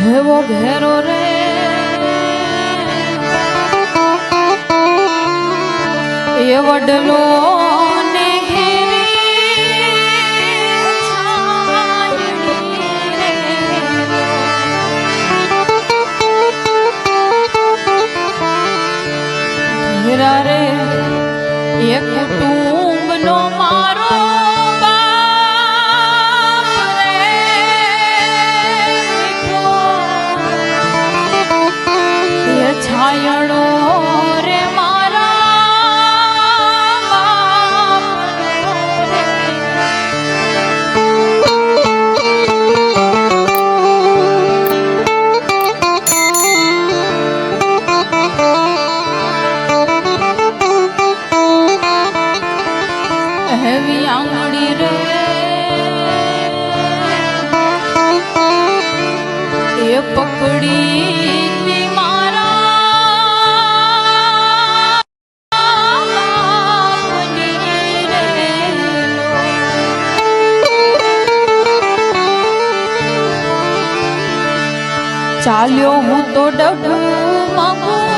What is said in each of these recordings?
હેવો ઘેરો રે એ વડલો ચાલ્યો હું તો ડગું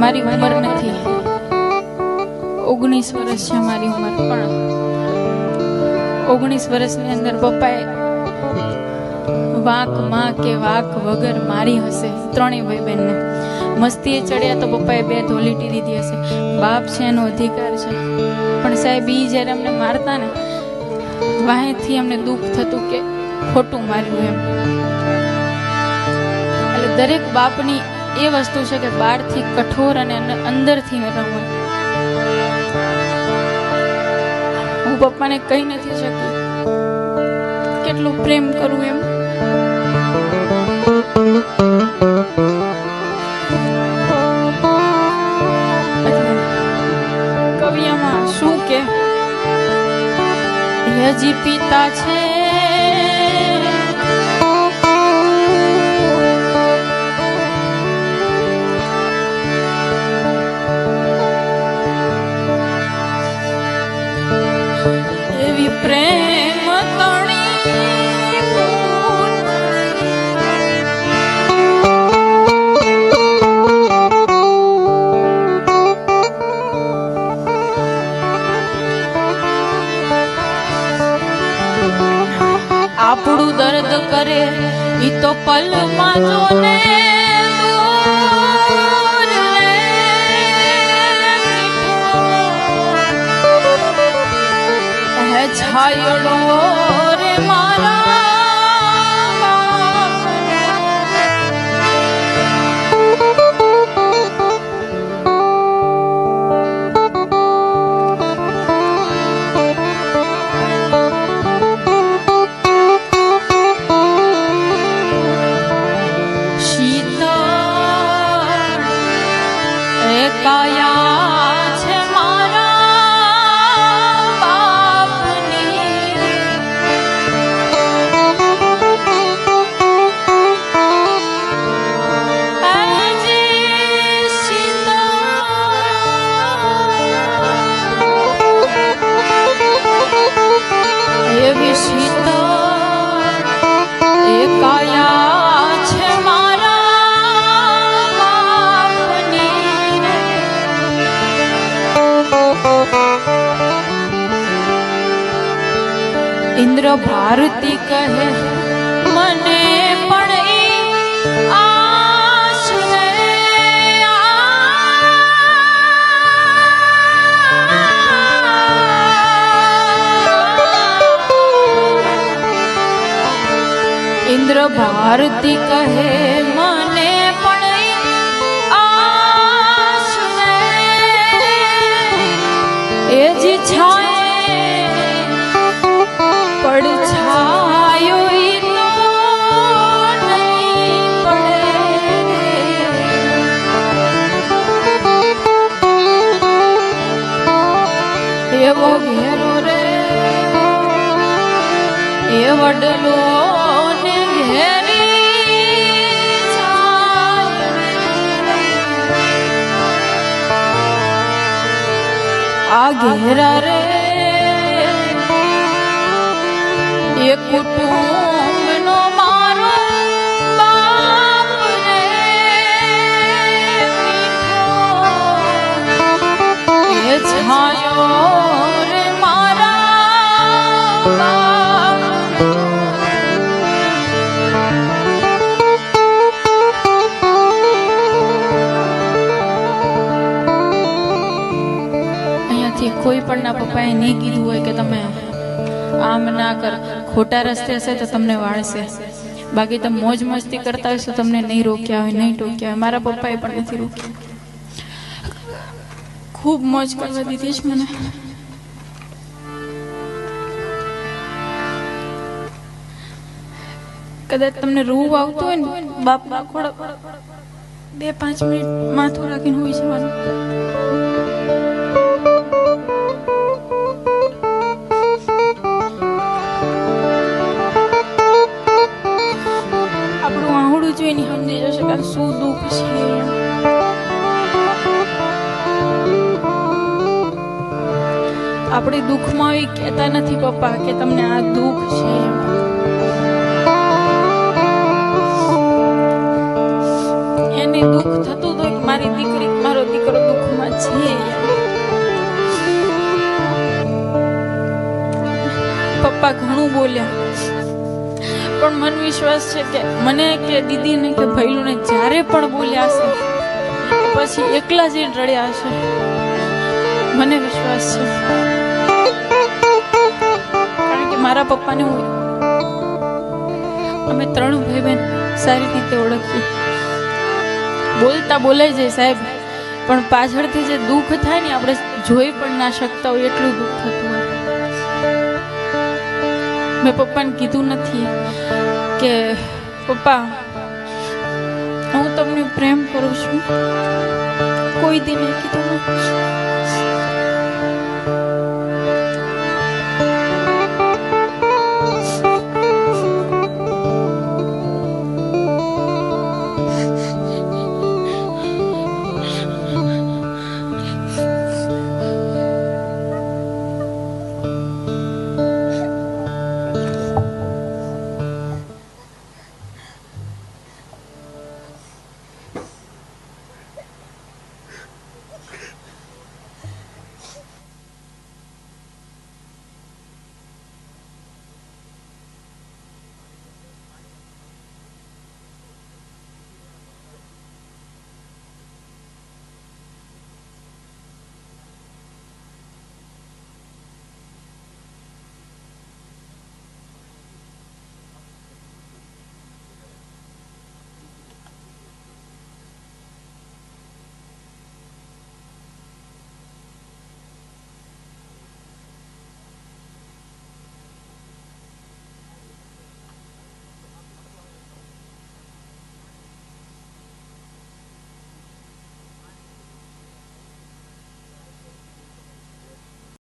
મારી ઉંમર નથી. ઓગણીસ વર્ષ છે મારી ઉંમર, પણ ઓગણીસ વર્ષની અંદર પપ્પાએ વાક, માં કે વાંક વગર મારી હશે, ત્રણેય ભાઈ બહેનને મસ્તીએ ચડ્યા તો પપ્પાએ બે ધોલીટી દીધી હશે. બાપ છે એનો અધિકાર છે. પણ સાહેબ એ જ્યારે અમને મારતા ને વાહેથી અમને દુઃખ થતું કે ખોટું માર્યું એમ. એટલે દરેક બાપની એ વસ્તુ છે કે બહારથી કઠોર અને અંદ- અંદરથી નરમ હોય હું પપ્પાને કહી નથી શકી કેટલું પ્રેમ કરું એમ. કવિયામાં શું કે હજી પિતા છે તો પલમાં જો ને દૂર રે મીઠો. હે છાયડો એ ઇન્દ્ર ભારતી કહે મને પણ ઈ આશ રે ઇન્દ્ર વડલો આ ઘેરા રે એ કુટુંબનો કોઈ પણ ના પપ્પાએ નહીં કીધું હોય કે તમે આમ ના કર. ખોટા રસ્તે હશે તો તમને વાળશે. બાકી તમે મોજ મસ્તી કરતા હશો તમને નહીં રોક્યા હોય, નહીં ટોક્યા હોય. મારા પપ્પાએ પણ નથી રોક્યા. ખૂબ મોજ કરવા દીધી છે મને. કદાચ તમને રૂવ આવતું હોય ને બાપ થોડા બે પાંચ મિનિટ માથું રાખીને હોઈ જવાનું. આપણે દુઃખમાં એ કહેતા નથી, પપ્પા, કે તમને આ દુઃખ છે. એને દુઃખ થતું કે મારી દીકરી, મારો દીકરો દુઃખમાં છે. પપ્પા ઘણું બોલ્યા. પણ મન વિશ્વાસ છે કે મને કે દીદીને કે ભૈલુને જ્યારે પણ બોલ્યા છે પછી એકલા જ રડ્યા છે મને વિશ્વાસ છે. મારા પપ્પાને હું અમે ત્રણ ભાઈ બહેન સારી રીતે ઓળખીએ. બોલતા બોલાઈ જાય સાહેબ, પણ પાછળથી જે દુઃખ થાય ને, આપણે જોઈ પણ ના શકતા હોય એટલું દુઃખ થતું હોય. મેં પપ્પાને કીધું નથી કે, પપ્પા, હું તમને પ્રેમ કરું છું. કોઈ દી કીધું